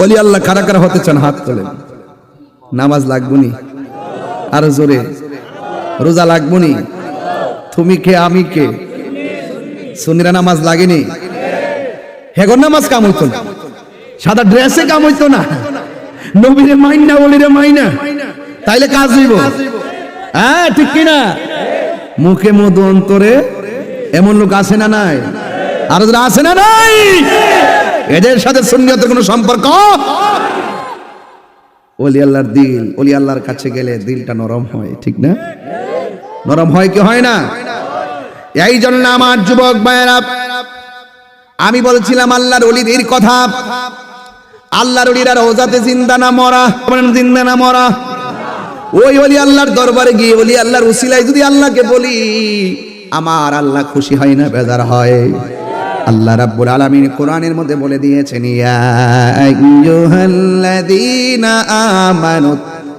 ওলি আল্লাহ কারা কারা হতে চান? হাত তোলেন। নামাজ লাগবনি? আরও জোরে। রোজা লাগবনি? তুমি কে, আমি কে? সুনিরা নামাজ লাগেনি? হেগর নামাজ কাম হইতো না। সাদা ড্রেসে কাম হইতো না। নবীরে মাইনা বলিরে মাইনা। তাইলে কাজ হইব। হ্যাঁ ঠিক কিনা? মুখে মধু অন্তরে এমন লোক আসে না নাই? আর যারা আছে না নাই? এদের সাথে সুন্নিয়তের কোনো সম্পর্ক? ওলি আল্লাহর দিল, ওলি আল্লাহর কাছে গেলে দিলটা নরম হয়, ঠিক না? নরম হয় কি হয় না? এই জন্য আমার যুবক ভাইয়েরা, আমি বলছিলাম, আল্লাহর অলিদের কথা। আল্লাহর অলিরা রোজাতে জিন্দা না মরা? জিন্দা না মরা? ওই অলি আল্লাহর দরবারে গিয়ে বলি আল্লাহর উসিলায় যদি আল্লাহকে বলি, আমার আল্লাহ খুশি হয় না, বেজার হয়। আল্লাহ রাব্বুল আলামিন কোরআনের মধ্যে বলে দিয়েছেন, ইয়া আইয়ুহাল্লাযীনা আমানু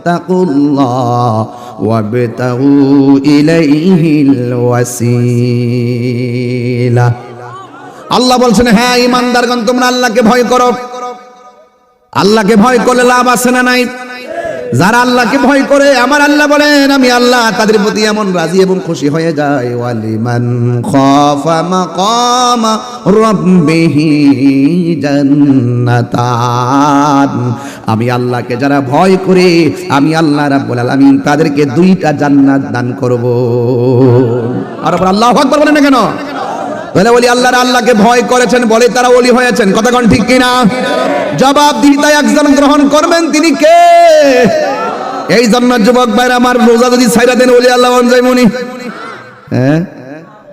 তাকুল্লাহ ওয়াবতাগু ইলাইহিল ওয়াসিলা। আল্লাহ বলছেন হ্যাঁ ইমানদারগণ তোমরা আল্লাহকে ভয় করো। আল্লাহকে ভয় করলে লাভ আছে না নাই? যারা আল্লাহকে ভয় করে, আমার আল্লাহ বলেন, আমি আল্লাহ তাদের প্রতি এমন রাজি এবং খুশি হয়ে যায় ওয়ালিমান খাফা মাকামা রাব্বিহি জান্নাতান। আমি আল্লাহকে যারা ভয় করে, আমি আল্লাহ রাব্বুল আলামিন তাদেরকে দুইটা জান্নাত দান করব। আর আল্লাহু আকবার বলেন না কেন? বলে বলি আল্লাহর আল্লাহকে ভয় করেছেন, বলে তারা ওলি হয়েছেন। কতক্ষণ ঠিক কিনা? জবাব দিতে একজন গ্রহণ করবেন তিনি কে এই জন্য যুবক ভাইরা আমার রোজা যদি ছাইরা দেন ওলি আল্লাহ মন যাইব নি হ্যাঁ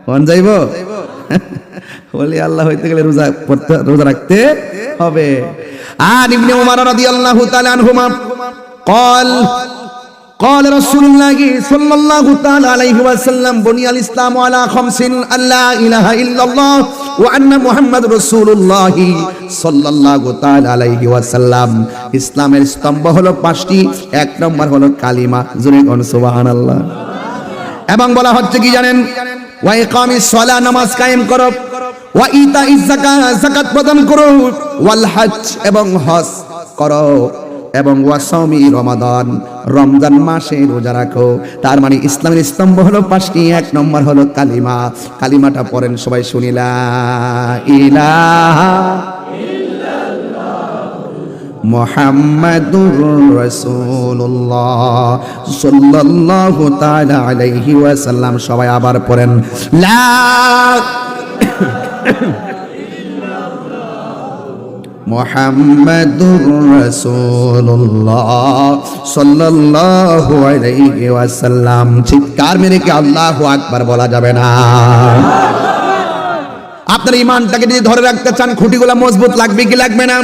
মন যাইব ওলি আল্লাহ হইতে গেলে রোজা পড়তে রোজা রাখতে হবে আর ইবনে উমর রাদিয়াল্লাহু তাআলা আনহুমা قال قال رسول الله صلى الله تعالى عليه وسلم بني الإسلام على خمس أن لا إله إلا الله وأن محمد رسول الله صلى الله تعالى عليه وسلم ইসলামের স্তম্ভ হলো পাঁচটি এক নম্বর হলো কালিমা জুড়ে কোন সুবহানাল্লাহ এবং বলা হচ্ছে কি জানেন ওয়া ইকামিস সালা নামাজ কায়েম করো ওয়া ইতাইজ যাকাত যাকাত প্রদান করো ওয়াল হজ এবং হজ করো এবং ওয়াসমি রমাদান। রমজান মাসে রোজা রাখো। তার মানে ইসলামের স্তম্ভ হলো পাঁচটি, এক নম্বর হলো কালিমা। কালিমাটা পড়েন সবাই শুনিলা ইলাহা মোহাম্মদুর রাসূলুল্লাহ সাল্লাল্লাহু তাআলা ওয়াসাল্লাম। সবাই আবার পড়েন, লা মোহাম্মদুর রাসূলুল্লাহ সাল্লাল্লাহু আলাইহি ওয়াসাল্লাম। চিৎকার মেরে কি আল্লাহু আকবার বলা যাবে না। আপনার ইমানটাকে যদি ধরে রাখতে চান, খুঁটিগুলো মজবুত লাগবে কি লাগবে না?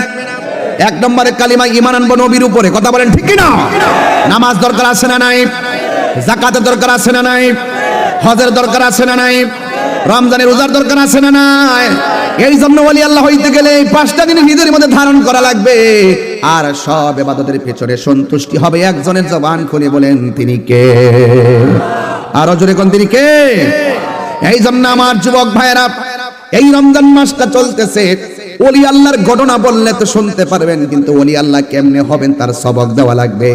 এক নম্বরে কালিমা ইমান আনব নবীর উপরে। কথা বলেন ঠিক না নামাজ দরকার আছে না নাই? জাকাতের দরকার আছে না নাই? হজের দরকার আছে না নাই? রমজানের রোজার দরকার আছে না নাই? এই জন্য ওলি আল্লাহ হইতে গেলে এই পাঁচটা দিন নিজের মধ্যে ধারণ করা লাগবে। আর সব এবাদতের পেছনে সন্তুষ্টি হবে। একজনের জবান খুলে বলেন তিনি কে? আরও জোরে কোন তিনি কে? এই জন্য আমার যুবক ভাইয়েরা এই রমজান মাসটা চলতেছে। ওলি আল্লাহর ঘটনা বললে তো শুনতে পারবেন কিন্তু ওলি আল্লাহ কেমনে হবেন তার সবক দেওয়া লাগবে।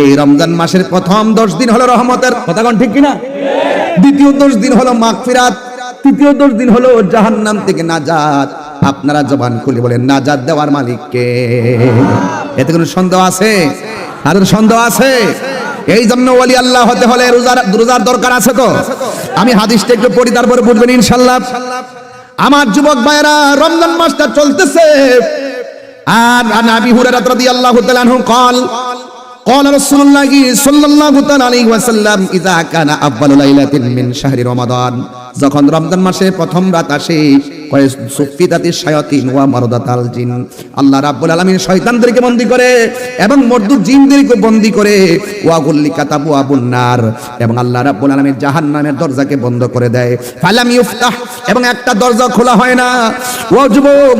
এই রমজান মাসের প্রথম দশ দিন হলো রহমতের। কথা কোন ঠিক কিনা? দ্বিতীয় দশ দিন হলো মাগফিরাত। তৃতীয় দশ দিন হলো জাহান্নাম থেকে নাজাত। আপনারা জবান খুলে বলেন, নাজাত দেওয়ার মালিককে। এতে কোনো সন্দেহ আছে? আর সন্দেহ আছে? এই জন্য ওলি আল্লাহ হতে হলে রোজার রোজার দরকার আছে তো? আমি হাদিসটা একটু পড়ি, তারপরে বুঝবেন ইনশাল্লাহ আমার যুবক ভাইরা রমজান মাসটা চলতেছে। আর আবি হুরায়রা রাদিয়াল্লাহু তাআলা আনহু قال قال رسول الله صلى الله تعالى عليه وسلم اذا كان اول ليله من شهر رمضان যখন রমজান মাসে প্রথম রাত আসে কয় সুফিদাতি শায়াতিন ওয়া মারদাতাল জিন। আল্লাহ রাব্বুল আলামিন শয়তানদেরকে করে এবং জিনদেরকে করে। ওয়া গুল্লিকা তাবু আবুন নার। এবং আল্লাহ রাব্বুল আলামিন জাহান্নামের দরজাকে বন্ধ করে দেয়। ফালাম এবং একটা দরজা খোলা হয় না। ওয়া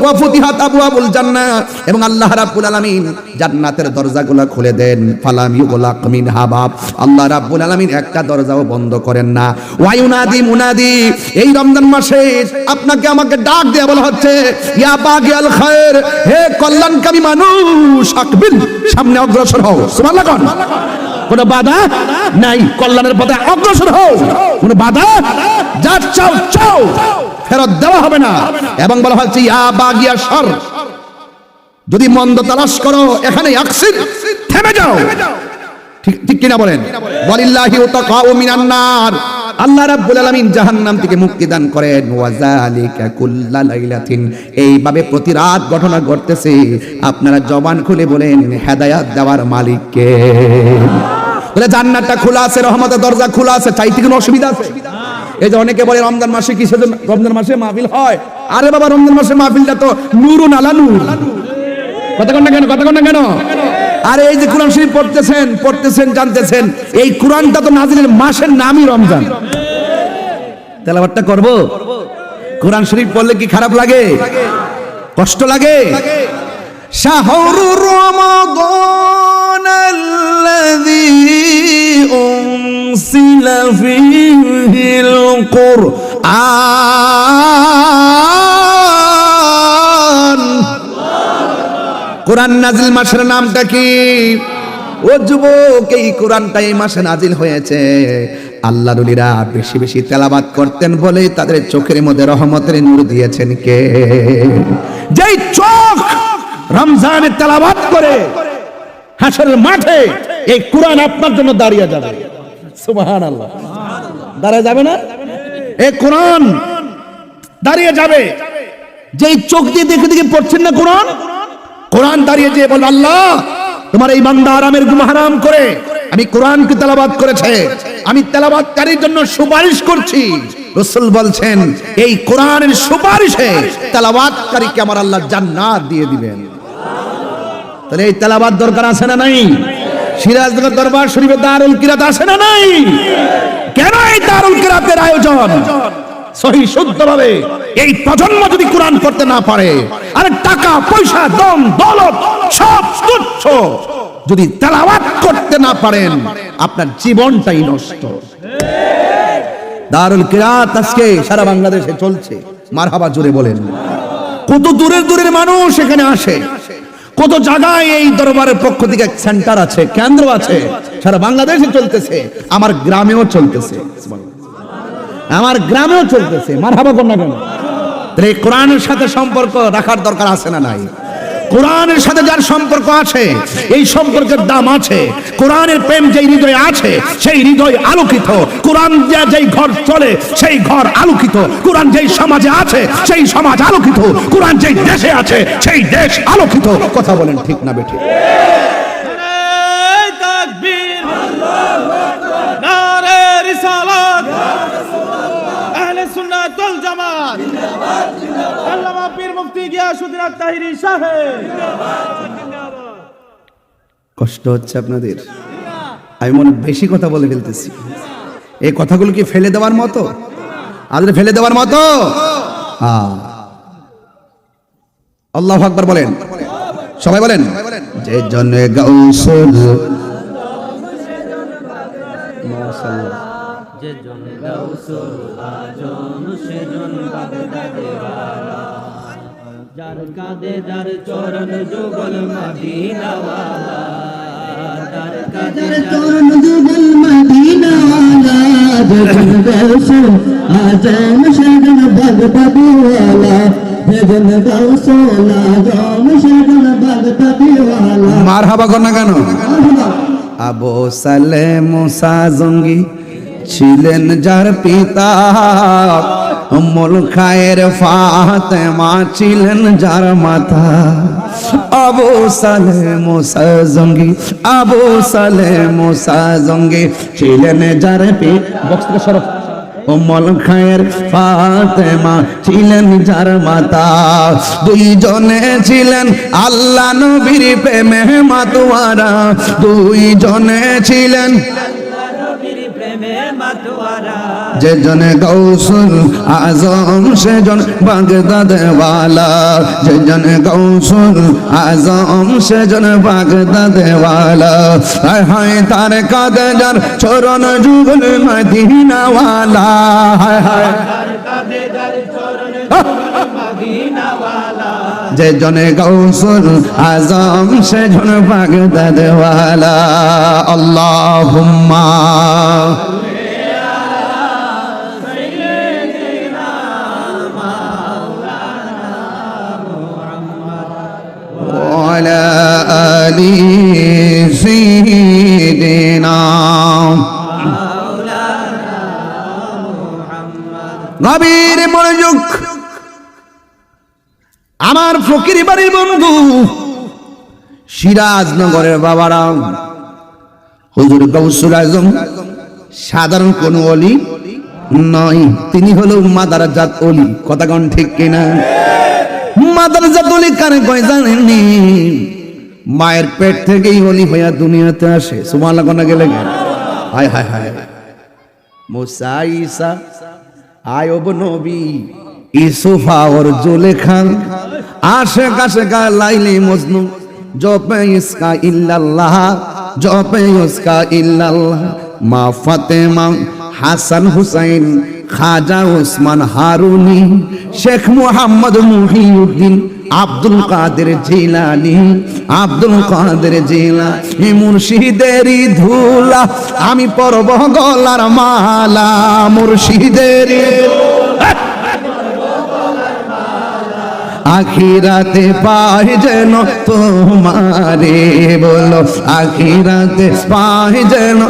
ওয়া ফুতিহাত জান্নাহ এবং আল্লাহ রাব্বুল আলামিন জান্নাতের দরজাগুলো খুলে দেন। ফালাম ইউগলাক মিন হাবাব আল্লাহ রাব্বুল আলামিন একটা দরজাও বন্ধ করেন না। ওয়া ইউনাদি মুনাদি, এই রমজান মাসে আপনাকে আমাকে মানুষকে ডাক দেয়া বলা হচ্ছে ইয়া বাগিয়াল খায়ের হে কল্যাণকামী মানুষ আকবিল সামনে অগ্রসর হও। সুবহানাল্লাহ কোন। কোন বাধা নাই কল্যাণের পথে অগ্রসর হও। কোন বাধা যা চাও চাও ফেরত দেওয়া হবে না। এবং বলা হচ্ছে ইয়া বাগিয়া সর যদি মন্দ তালাশ করো এখানে আকসির থেমে যাও। ঠিক ঠিক কিনা বলেন? ওয়ালিল্লাহি উতাকাউ মিনান নার। আল্লাহ রাব্বুল আলামিন জাহান্নাম থেকে মুক্তি দান করেন। ওয়া যালিকা কুল্লা লাইলাতিন। এইভাবে প্রতি রাত ঘটনা ঘটতেছে। আপনারা জবান খুলে বলেন, হেদায়েত দেওয়ার মালিক কে? বলে, জান্নাতটা খোলা আছে, রহমতের দরজা খোলা আছে চাইতে কোনো অসুবিধা আছে? এই যে অনেকে বলে, রমজান মাসে কি জন্য রমজান মাসে মাহফিল হয়? আরে বাবা, রমজান মাসে মাহফিলটা তো নুরুন আলা নূর। কতক্ষণ না কেন কতক্ষণ না কেন? আর এই যে কোরআন শরীফ পড়তেছেন পড়তেছেন, জানতেছেন, এই কোরআনটা তো নাজিলের মাসের নামই রমজান। তেলাবারটা করব? কোরআন শরীফ পড়লে কি খারাপ লাগে? কষ্ট লাগে? শাহরু রমাদান আল্লাযী উনসিলা ফীহিল কুরআন। কোরআন নাজিল মাসের নামটা কি? ও যুবক, এই কোরআনটা এই মাসে নাজিল হয়েছে। আল্লাহ রুলিরা বেশি বেশি তেলাবাত করতেন বলে তাদের চোখের মধ্যে রহমতের নূর দিয়েছেন কে? যেই চোখ রমজানের তেলাবাত করে, হাসরের মাঠে এই কোরআন আপনার জন্য দাঁড়িয়ে যাবে। সুবহানাল্লাহ। দাঁড়িয়ে যাবে না? এই কোরআন দাঁড়িয়ে যাবে। যেই চোখ দিয়ে দেখে দেখে পড়ছেন না কোরআন? কোরআন দাঁড়িয়ে যেয়ে বল, আল্লাহ, তোমার এই বান্দা আরামের গুম হারাম করে আমি কোরআনকে তেলাবাদ করেছে। আমি তেলাবাদকারীর জন্য সুপারিশ করছি। রসুল বলছেন, এই কোরআনের সুপারিশে তেলাবাদকারীকে আমার আল্লাহ জান্নাত দিয়ে দিবেন। তাহলে এই তেলাবাদ দরকার আছে না নাই? সিরাজনগর দরবার শরীফে দারুল কিরাত আছে না নাই? কেন এই দারুল কিরাতের আয়োজন? সহি শুদ্ধভাবে এই প্রজন্ম যদি কোরআন পড়তে না পারে, আরে টাকা, পয়সা, দম, দৌলত সব তুচ্ছ। যদি তেলাওয়াত করতে না পারেন, আপনার জীবনটাই নষ্ট। দারুল কিরাত আজকে সারা বাংলাদেশে চলছে। মারহাবা জুড়ে বলেন। কত দূরের দূরের মানুষ এখানে আসে। কত জায়গায় এই দরবারের পক্ষ থেকে এক সেন্টার আছে, কেন্দ্র আছে। সারা বাংলাদেশে চলতেছে, আমার গ্রামেও চলতেছে। আমার গ্রামেও চলতেছে মার হাবা না কেন? তাহলে কোরআনের সাথে সম্পর্ক রাখার দরকার আছে না নাই? কোরআনের সাথে যার সম্পর্ক আছে, এই সম্পর্কের দাম আছে, কোরআনের প্রেম যেই হৃদয়ে আছে, সেই হৃদয় আলোকিত। কোরআন যা যেই ঘর চলে, সেই ঘর আলোকিত। কোরআন যেই সমাজে আছে, সেই সমাজ আলোকিত। কোরআন যেই দেশে আছে, সেই দেশ আলোকিত। কথা বলেন ঠিক না বেঠিক সুন্নাত জামাত। আল্লামা পীর মুফতি গিয়াসউদ্দিন আত-তাহিরি সাহেব। কষ্ট হচ্ছে আপনাদের? আমি মনে বেশি কথা বলে ফেলতেছি। এই কথাগুলো কি ফেলে দেওয়ার মতো? আদের ফেলে দেওয়ার মতো? হ্যাঁ। আল্লাহ আকবার বলেন। সবাই বলেন। যে জন্য গৌসল যার কাঁদে যার চরণ যুগল মদিনাওয়ালা যার চরণ যুগল মদিনাওয়ালা গৌসল আজম গৌসল আজম হাবা কর না কেন? আবু সালে মুসা জঙ্গি ছিলেন যার পিতা অমল খায়ের ফাতেমা ছিলেন যার মাতা। আবু সালে মুসা জঙ্গি আবু সালে মোসা জঙ্গি ছিলেন যার পিতা বক্স থেকে সরব ওমল খায়ের ফাতেমা ছিলেন যার মাতা। দুইজনে ছিলেন আল্লাহ নবীর প্রেমে মাতুয়ারা। দুইজনে ছিলেন নবীর প্রেমে মাতোয়ারা। যে জনে গৌসুল আজম সে জন বাগদাদ ওয়ালা যে জনে গৌসুল আজম সে জন বাগদাদ ওয়ালা হায় তার কাদে যার চরণ যুগল মদিনা ওয়ালা হায় হায় যার কাঁদে যার চরণ মদিনাওয়ালা। যে জনে গৌসুল আজম সে জন বাগদাদ ওয়ালা আল্লাহুম্মা وعلى آل سيدنا গভীর মনোযোগ আমার ফকির বাড়ির বন্ধু, সিরাজনগরের বাবারা। হুজুর গৌসুল আজম, সাধারণ কোন অলি নয়, তিনি হলো মাদারাজাত অলি। কথা কোন ঠিক কিনা? মাদারাজাত অলি কানে কয় জানেননি? মায়ের পেট থেকেই অলি হইয়া দুনিয়াতে আসে সুমালা কোনা গেলে হায় হায় হায় মুসা ঈসা, আয়ব নবী ইসুফা ওর জুলেখা আশে কাশে লাইলে, মজনু। জপে ইসকা ইল্লাল্লাহ জপে ইসকা ইল্লাল্লাহ। মা ফাতেমা, হাসান হুসাইন, খাজা ওসমান হারুনি, শেখ মুহাম্মদ মুহিউদ্দিন, আব্দুল কাদের জিলানি, আব্দুল কাদের জিলানি মুর্শিদেরই ধুলা, আমি পরব গলার মালা মুর্শিদেরই আখিরাতে পাই যেন তোমারে বলো, আখিরাতে পাই যেন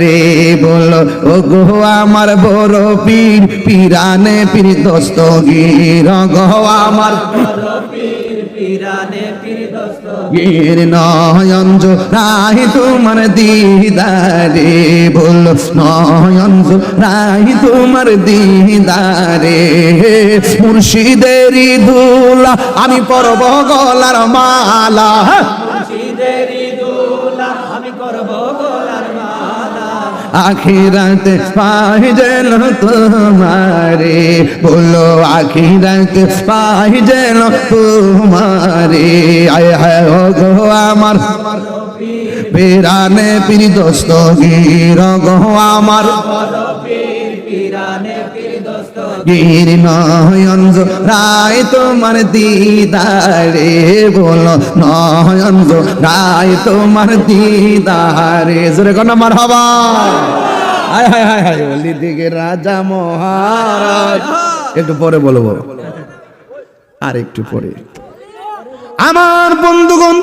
রে বলো ও গো আমার বড় পীর, পিরানে পীর দস্তগীর গো আমার পীর দোস্ত পীর নয়ন জো রাহি তোমার দিদারে বল। নয়ন জো রাহি তোমার দিদারে। মুর্শিদেরি দুলা আমি পরব গলার মালা। আখিরাতে পাই যেন তোমারে। বলো আখিরাতে পাই যেন তোমারে। আয় হায় গো আমার। পেরানে পিরি দোস্ত গির গো আমার। পীর পিরানে গির নয়ন জো, রায় তোমার দিদারে বলো। নয়ন রায় তোমার দিদারে। জোরে কোন আমার হবা হায় হায় হায় হায় বলি দিকে রাজা মহারাজ। একটু পরে বলব। আর একটু পরে। আমার বন্ধুগণ,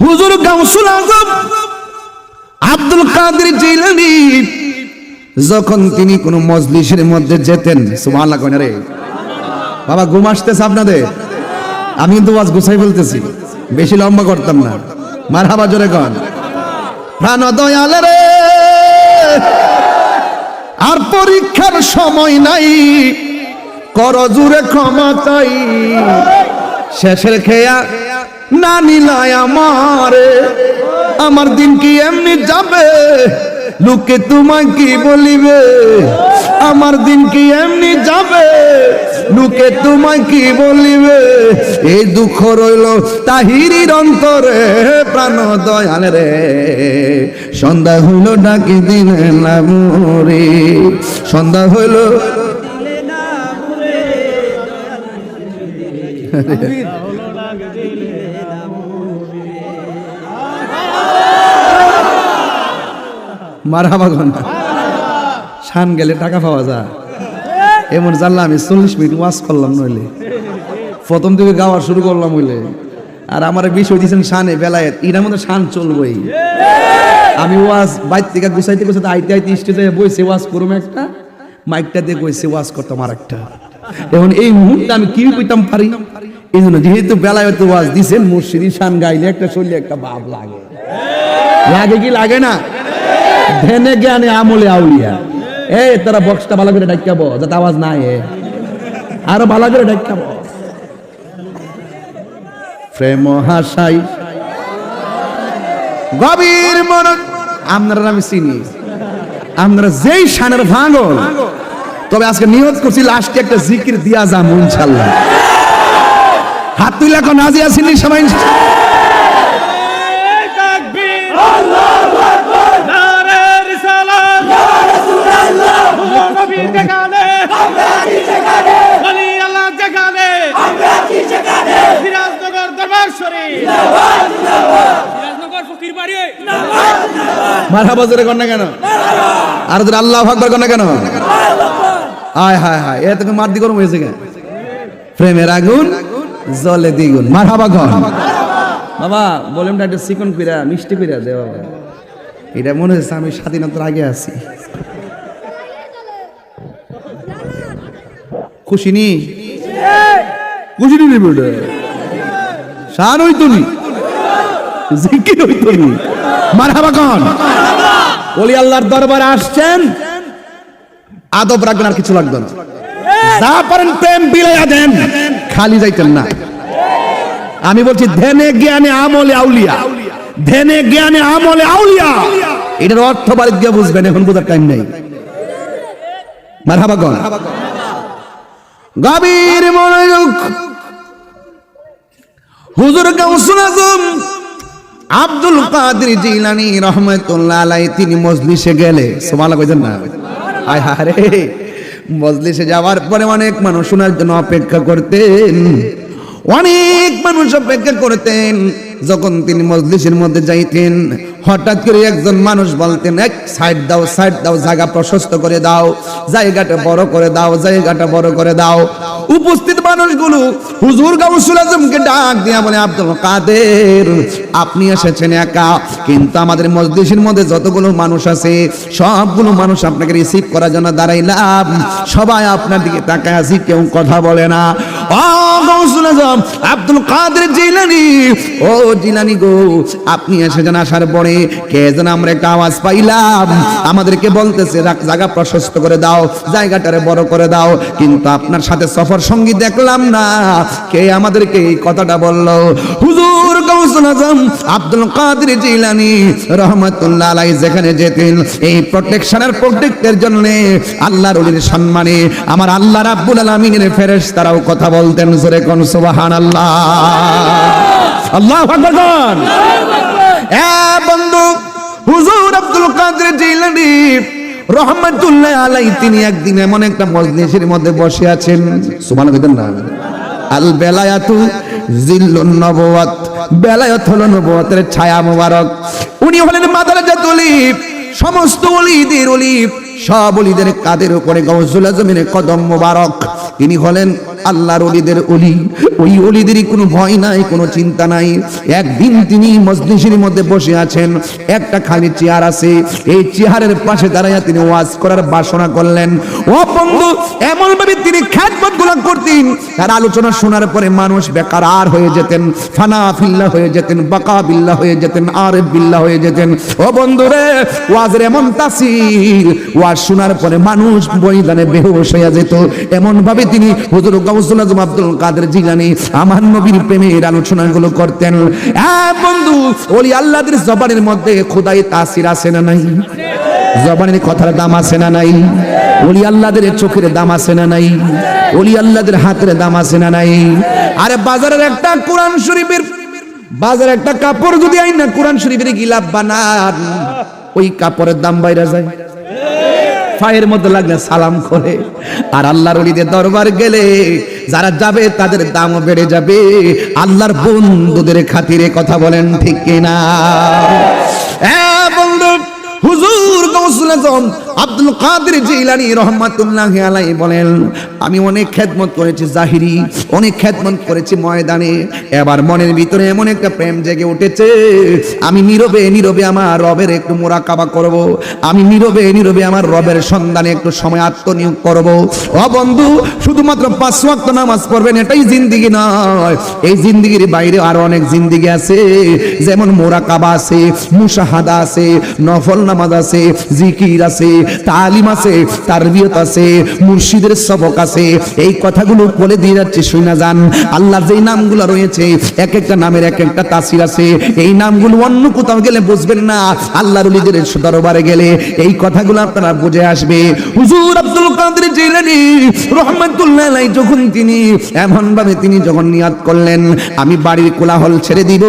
হুজুর গাউসুল আজম, আব্দুল কাদের জিলানি যখন তিনি কোন মজলিসের মধ্যে যেতেন, সুবহানাল্লাহ কইনা রে। বাবা, ঘুম আসতেছে আপনাদের? আমি কিন্তু আজ গুছাই বলতেছি বেশি লম্বা করতাম না। মারহাবা জোরে কন। প্রাণ দয়াল রে। আর পরীক্ষার সময় নাই। কর জুড়ে ক্ষমা চাই। শেষের খেয়া না নিলায় আমারে। আমার দিন কি এমনি যাবে? লোকে তোমায় কি বলিবে? আমার দিন কি এমনি যাবে? লোকে তোমায় কি বলিবে? এই দুঃখ রইল তাহিরির অন্তরে প্রাণ দয়াল রে। সন্ধ্যা হইল ডাকি দিলে না মোরে। সন্ধ্যা হইল মারহাবা ঘণ্টা শান গেলে টাকা পাওয়া যায়। এমন জানলাম আমি চল্লিশ মিনিট ওয়াশ করলাম নইলে। প্রথম থেকে গাওয়া শুরু করলাম হইলে। আর আমার বিষয় দিয়েছেন শানে, বেলায়েত। এটার মধ্যে শান চলবই। আমি ওয়াজ বাইর থেকে গুছাইতে গুছাইতে আইতে আইতে স্টেজে বইছে, ওয়াজ করুম একটা। মাইকটা দিয়ে কইছে, ওয়াজ করতাম আর একটা এখন এই মুহূর্তে আমি কি কইতাম পারি? এই জন্য যেহেতু বেলায়েত ওয়াজ দিছেন মুর্শিদি শান গাইলে একটা শরীরে একটা ভাব লাগে। লাগে কি লাগে না? ধ্যানে জ্ঞানে আমলে আউলিয়া। এ তারা বক্সটা ভালো করে ডাক্কাবো যাতে আওয়াজ না এ। আরও ভালো করে ডাক্কাবো প্রেম হাসাই। গভীর মন আপনারা আমি চিনি। আপনারা যেই শানের ভাঙল, তবে আজকে নিয়ত করছি, লাস্টে একটা জিকির দিয়া যাম ইনশাল্লাহ হাত তুলে এখন হাজি আসেনি সবাই? নবীর আমরা আল্লাহ যেখানে। আমরা দরবার শরীফ। জিন্দাবাদ জিন্দাবাদ। কর না কেন? হায় দি হয়েছে আগুন জলে বাবা চিকন পিরা মিষ্টি পিরা এটা মনে আমি স্বাধীনতার আগে আছি। নি খুশি নি বেটা। শান হইতো নি জিকির হইতো নি মারহাবা কন ওলি আল্লাহর দরবারে আসছেন। আদব রাখবেন আর কিছু লাগবে না। যা পারেন প্রেম বিলাইয়া দেন। খালি যাইতেন না। আমি বলছি ধ্যানে জ্ঞানে আমলে আউলিয়া। ধ্যানে জ্ঞানে আমলে আউলিয়া। এটার অর্থ বাড়িতে গিয়ে বুঝবেন এখন বোঝার টাইম নেই। মারহাবা কন গভীর মনোযোগ। হুজুর গাউসুল আজম, আব্দুল কাদের জিলানি রহমতুল্লাহ আলাই তিনি মজলিসে গেলে, সুবহানাল্লাহ কইছেন না? আয় হারে মজলিসে যাওয়ার পরে অনেক মানুষ শোনার জন্য অপেক্ষা করতেন। অনেক মানুষ অপেক্ষা করতেন, যখন তিনি মজলিসের মধ্যে যাইতেন হঠাৎ করে একজন মানুষ বলতেন এক সাইড দাও সাইড দাও, জায়গা প্রশস্ত করে দাও, জায়গাটা বড় করে দাও, জায়গাটা বড় করে দাও। উপস্থিত মানুষগুলো হুজুর গাউসুল আজমকে ডাক দিয়া বলে, আব্দুল কাদের, আপনি এসেছেন একা। কিন্তু আমাদের মসজিদের মধ্যে যতগুলো মানুষ আছে, সবগুলো মানুষ আপনাকে রিসিভ করার জন্য দাঁড়াইলাম। সবাই আপনার দিকে তাকায় আছি, কেউ কথা বলে না। আব্দুল কাদের জিলানি। ও জিলানি গো, আপনি এসেছেন আসার পরে কে যেন আমরা একটা আওয়াজ পাইলাম। আমাদেরকে বলতেছে জায়গা প্রশস্ত করে দাও, জায়গাটারে বড় করে দাও। কিন্তু আপনার সাথে সফর সঙ্গী দেখলাম না। কে আমাদেরকে এই কথাটা বলল? হুজুর গৌসুল আজম আব্দুল কাদের জিলানি রহমতুল্লাহ আলাই যেখানে যেতেন, এই প্রোটেকশনের প্রোটেক্টের জন্য আল্লাহর ওলির সম্মানে আমার আল্লাহ রাব্বুল আলামিনের ফেরেশতারাও কথা বলতেন, জোরে কোন সুবহানাল্লাহ। আল্লাহ আকবার এ বন্ধু, হুজুর আব্দুল কাদের জিলানি রহমতুল্লাহ আলাই তিনি একদিন এমন একটা মজলিসের মধ্যে বসে আছেন। সুমান না। আল বেলায়াতু জিল্লুন নবুয়াত বেলায়াত হলো নবুয়াতের ছায়া মোবারক। উনি হলেন মাদারাজাত ওলি সমস্ত ওলিদের ওলি সব ওলিদের কাদের উপরে গৌসুল আজমের কদম মোবারক। তিনি হলেন আল্লাহর অলিদের অলি ওই অলিদেরই কোনো ভয় নাই, কোনো চিন্তা নাই। একদিন তিনি মজলিসের মধ্যে বসে আছেন, একটা খালি চেয়ার আছে। এই চেয়ারের পাশে দাঁড়াইয়া তিনি ওয়াজ করার বাসনা করলেন। ও বন্ধু এমন ভাবে তিনি খ্যাতমতগুলো করতেন, তার আলোচনা শোনার পরে মানুষ বেকার আর হয়ে যেতেন ফানা ফিল্লা হয়ে যেতেন বাকা বিল্লা হয়ে যেতেন আর বিল্লা হয়ে যেতেন। ও বন্ধু রে, ওয়াজের এমন তাসির ওয়াজ শোনার পরে মানুষ বইদানে বেহুশ হয়ে যেত। এমন ভাবে তিনি হুজুর আব্দুল কাদের জিলানি আমার নবীর প্রেমের আলোচনাগুলো করতেন। বন্ধু, ওলি জবানের মধ্যে খোদাই তাসির না নাই? জবানের কথার দাম আছে না নাই? ওলি আল্লাহদের চোখের দাম আছে না নাই? ওলি আল্লাহদের হাতের দাম আছে না নাই? আরে বাজারের একটা কোরআন শরীফের বাজারে একটা কাপড় যদি আইন না, কোরআন শরীফের গিলাপ বানান, ওই কাপড়ের দাম বাইরে যায়। পায়ের মধ্যে লাগলে সালাম করে। আর আল্লাহর অলিদের দরবার গেলে যারা যাবে তাদের দামও বেড়ে যাবে। আল্লাহর বন্ধুদের খাতিরে কথা বলেন ঠিক কিনা? গৌসুল আজম বলেন, আমি অনেক খেদমত করেছি জাহিরি, অনেক খেদমত করেছি ময়দানে। এবার মনের ভিতরে এমন একটা প্রেম জেগে উঠেছে, আমি নীরবে নীরবে আমার রবের একটু মোরাকাবা করব, আমি নীরবে নীরবে আমার রবের সন্ধানে একটু সময় আত্মনিয়োগ করব। ও বন্ধু, শুধুমাত্র পাঁচ নামাজ পড়বেন, এটাই জিন্দিগি নয়। এই জিন্দিগির বাইরে আরও অনেক জিন্দিগি আছে, যেমন মোরাকাবা আছে, মুশাহাদা আছে, নফল নামাজ আছে জিকির আছে, তালিম আছে, তারবিয়ত আছে, মুর্শিদের সবক আছে। এই কথাগুলো বলে দিয়ে যাচ্ছে শুনে যান। আল্লাহ যেই নামগুলো রয়েছে, এক একটা নামের এক একটা তাসির আছে। এই নামগুলো অন্য কোথাও গেলে বুঝবেন না, আল্লাহর ওলিদের দরবারে গেলে। এই কথাগুলো আপনারা বুঝে আসবে। হুজুর আব্দুল কাদের জিলানী রহমাতুল্লাহ যখন তিনি এমন ভাবে তিনি যখন নিয়াত করলেন, আমি বাড়ির কোলাহল ছেড়ে দিব,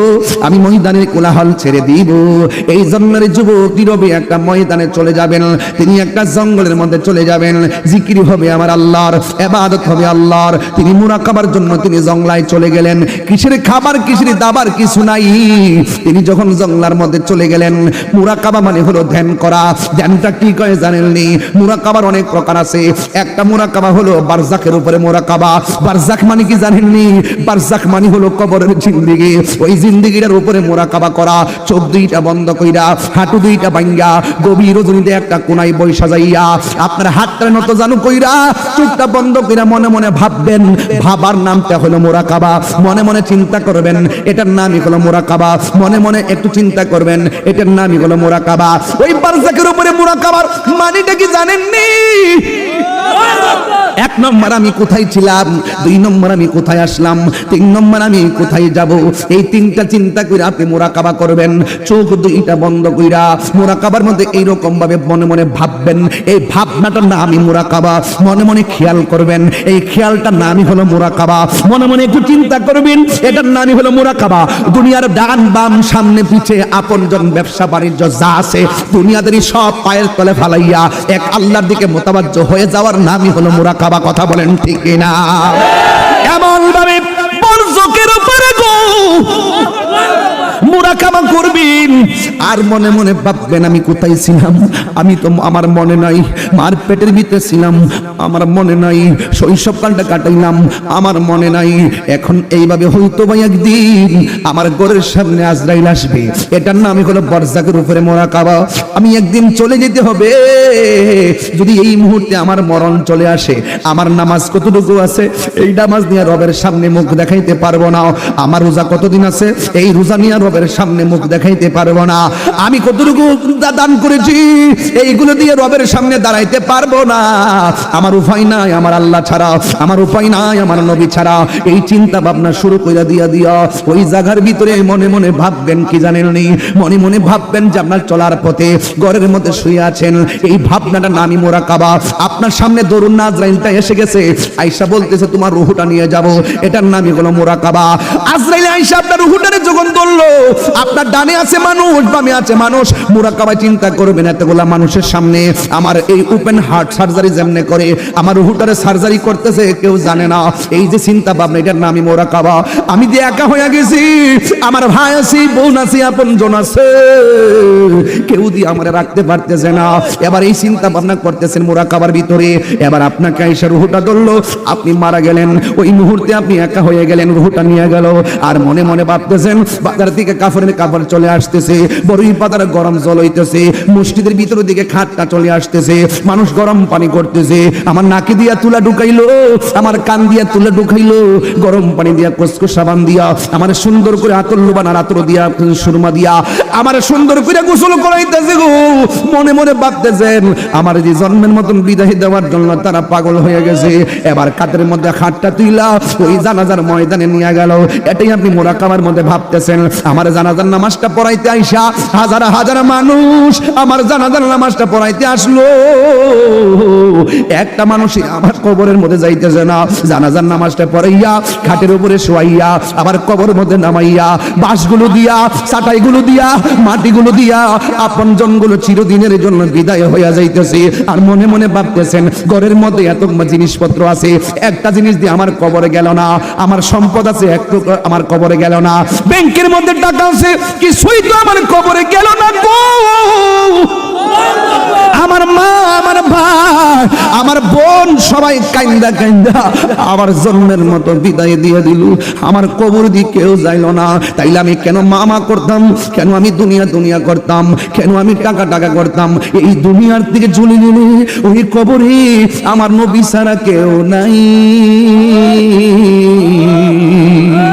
আমি ময়দানের কোলাহল ছেড়ে দিব। এই জন্মের যুবক নীরবে একটা ময়দানে চলে যাবেন। তিনি একটা জঙ্গলের মধ্যে চলে যাবেন। জিকিরি হবে আমার আল্লাহর, এবাদত হবে আল্লাহর। তিনি মুরাকাবার জন্য তিনি জঙ্গলায় চলে গেলেন। কিসের খাবার, কিসের দাবার কিছু নাই। তিনি যখন জঙ্গলার মধ্যে চলে গেলেন, মুরাকাবা মানে হলো ধ্যান করা। ধ্যানটা কি করে জানেননি? মুরাকাবার অনেক প্রকার আছে। একটা মুরাকাবা হলো বারজাকের উপরে মুরাকাবা। বারজাক মানে কি জানেননি? বারজাক মানে হলো কবরের জিন্দিগি। ওই জিন্দিগিটার উপরে মোরাকাবা করা। চোখ দুইটা বন্ধ কইরা, হাঁটু দুইটা ভাঙ্গা, গভীর রজনীতে একটা কোনায় বই সাজাইয়া আপনার হাতটা নত জানু কইরা চোখটা বন্ধ কইরা মনে মনে ভাববেন, ভাবার নামটা হলো মোরাকাবা। মনে মনে চিন্তা করবেন, এটার নামই হলো মোরাকাবা। মনে মনে একটু চিন্তা করবেন, এটার নামই হলো মোরাকাবা। ওই বারজাকের উপরে মোরাকাবার মানিটা কি জানেননি? এক নম্বর আমি কোথায় ছিলাম, দুই নম্বর আমি কোথায় আসলাম, তিন নম্বর আমি কোথায় যাব? এই তিনটা চিন্তা করে আপনি মোরাকাবা করবেন। চোখ দুইটা বন্ধ কইরা মোরাকাবার মধ্যে এইরকম ভাবে মনে মনে ভাববেন, এই ভাবনাটার নামই মোরাকাবা। মনে মনে খেয়াল করবেন, এই খেয়ালটার নামই হলো মোরাকাবা। মনে মনে একটু চিন্তা করবেন, এটার নামই হলো মোরাকাবা। দুনিয়ার ডান বাম সামনে পিছে আপনজন ব্যবসা বাণিজ্য যা আছে দুনিয়াদারি সব পায়ের তলে ফালাইয়া এক আল্লাহর দিকে মোতাবাজ্য হয়ে যাওয়ার নামই হলো মোরাকাবা, কথা বলেন ঠিক না এমন ভাবে বর্জকের উপরে গো! মুরাকাবা করবেন। আর মনে মনে ভাববেন, আমি কোথায় ছিলাম? আমি তো আমার মনে নাই, মার পেটের ভিতরে ছিলাম। আমার মনে নাই, শৈশবকালটা কাটাইলাম। আমার মনে নাই, এখন এইভাবে হয়তো বা একদিন আমার ঘরের সামনে আজরাইল আসবে। এটার নাম হলো বরজাকের উপরে মোরাকাবা আমি একদিন চলে যেতে হবে। যদি এই মুহূর্তে আমার মরণ চলে আসে, আমার নামাজ কতটুকু আছে? এই নামাজ নিয়ে রবের সামনে মুখ দেখাইতে পারব না। আমার রোজা কতদিন আছে? এই রোজা নিয়ে রবের সামনে মুখ দেখাইতে পারব না। আমি কতটুকু দান করেছি, এইগুলো দিয়ে রবের সামনে দাঁড়াইতে পারব না। আমার উপায় নাই, আমার আল্লাহ ছাড়া। আমার উপায় নাই, আমার নবী ছাড়া। এই চিন্তা ভাবনা শুরু করে দিয়া দিয়া, ওই জায়গার ভিতরে মনে মনে ভাববেন কি জানেন নি? মনে মনে ভাববেন যে আপনার চলার পথে ঘরের মধ্যে শুয়ে আছেন। এই ভাবনাটা নামি মোরা কাবা। আপনার সামনে দরুন নাজরাইলটা এসে গেছে। আইসা বলতেছে, তোমার রুহুটা নিয়ে যাব। এটার নামই হলো মোরা কাবা। আজরাইল আইসা আপনার রুহুটারে যখন ধরলো আপনার ডানে আছে মানুষ, বামে আছে মানুষ। মুরাকাবা চিন্তা করবেন, এতগুলা মানুষের সামনে আমার এই ওপেন হার্ট সার্জারি যেমনে করে, আমার রুহুটারে সার্জারি করতেছে, কেউ জানে না। এই যে চিন্তা ভাবনা, এটার নামই মোরাকাবা। আমি যে একা হয়ে গেছি, আমার ভাই আছে, বোন আছে, আপন জন আছে। কেউ দিয়ে আমার রাখতে পারতেছে না। এবার এই চিন্তা ভাবনা করতেছেন মোরাকাবার ভিতরে। এবার আপনাকে আইসা রুহুটা ধরলো, আপনি মারা গেলেন। ওই মুহূর্তে আপনি একা হয়ে গেলেন, রুহুটা নিয়ে গেল। আর মনে মনে ভাবতেছেন, বাজার থেকে কাপড়ের কাপড় চলে আসতেছে বড়ই পাতার গরম জল হইতেছে, মসজিদের ভিতরের দিকে খাটটা চলে আসতেছে, মানুষ গরম পানি করতেছে, আমার নাকে দিয়া তুলা ঢুকাইলো, আমার কান দিয়া তুলা ঢুকাইলো, গরম পানি দিয়া কসকো সাবান দিয়া, আমার সুন্দর করে আতর লোবান আর আতর দিয়া, সুরমা দিয়া, আমার সুন্দর করে গোসল করাইতেছে গো, মনে মনে ভাবতেছেন, আমার যে জন্মের মতন বিদায় দেওয়ার জন্য তারা পাগল হয়ে গেছে, এবার কাতের মধ্যে খাটটা তুইলা, ওই জানাজার ময়দানে নিয়ে গেল, এটাই আপনি মোরাকাবার মধ্যে ভাবতেছেন, আমার জানাজার নামাজটা পড়াইতে আইসা, হাজার হাজার মানুষ আমার জানাজার নামাজটা পড়াইতে আসলো। একটা মানুষই আমার কবরের মধ্যে যাইতেছে না, জানাজার নামাজটা পড়াইয়া খাটের উপরে শোয়াইয়া, আবার কবরের মধ্যে নামাইয়া, বাঁশগুলো দিয়া চাটাইগুলো দিয়া, মাটিগুলো দিয়া, আপন জনগুলো চিরদিনের জন্য বিদায় হইয়া যাইতেছে। আর মনে মনে ভাবতেছেন, ঘরের মধ্যে এত জিনিসপত্র আছে, একটা জিনিস দিয়ে আমার কবরে গেল না, আমার সম্পদ আছে একটু আমার কবরে গেল না। ব্যাংকের মধ্যে টাকা আছে কিছুই তো আমার কবরে গেল না গো। আমার মা, আমার ভাই, আমার বোন সবাই কাইন্দা কাইন্দা আমার জন্মের মতো বিদায় দিয়ে দিল। আমার কবর দিয়ে কেউ যাইল না। তাইলে আমি কেন মামা করতাম? কেন আমি দুনিয়া দুনিয়া করতাম? কেন আমি টাকা টাকা করতাম? এই দুনিয়ার দিকে ঝুলে নিলে ওই কবরে আমার নবী ছাড়া কেউ নাই।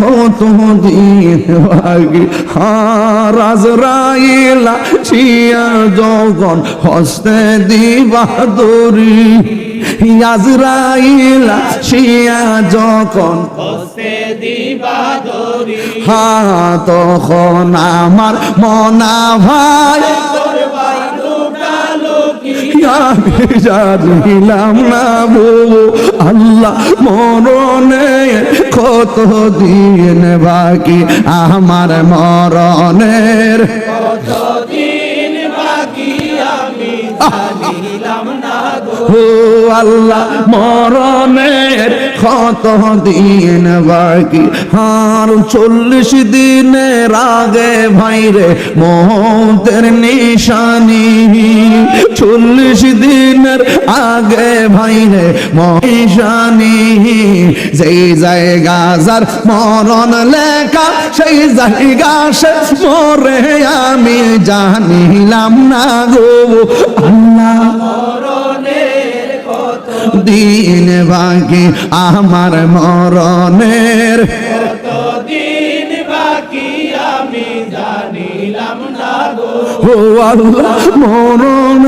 কত দিন বাকি হারাজরাইলা শিয়া যখন হস্তে দিবা দরি আজরাইলা শিয়া যখন হস্তে দিবা হা তখন আমার মনা ভাই আমি জানিলাম না বউ আল্লাহ মরণে কত দিন বাকি? আমার মরণের কতদিন বাকি আমি ও আল্লাহ মরণের কত দিন বাকি। আর চল্লিশ দিনের আগে ভাইরে মতের নিশানি। চল্লিশ দিনের আগে ভাইরে নিশানি যেই জায়গা যার মরণ লেখা, সেই জায়গা সে মরে আমি জানিলাম না গো। আল্লাহ দিন বাকি আমার মরণের। কতদিন বাকি আমি জানিলাম না ও আল্লাহ মরণ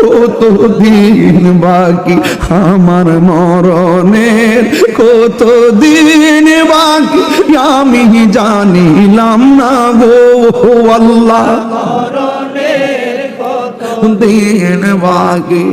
কত দিন বাকি আমার মরণের? কত দিন বাকি আমি জানিলাম না গো আল্লাহ। মরণের কত দিন বাকি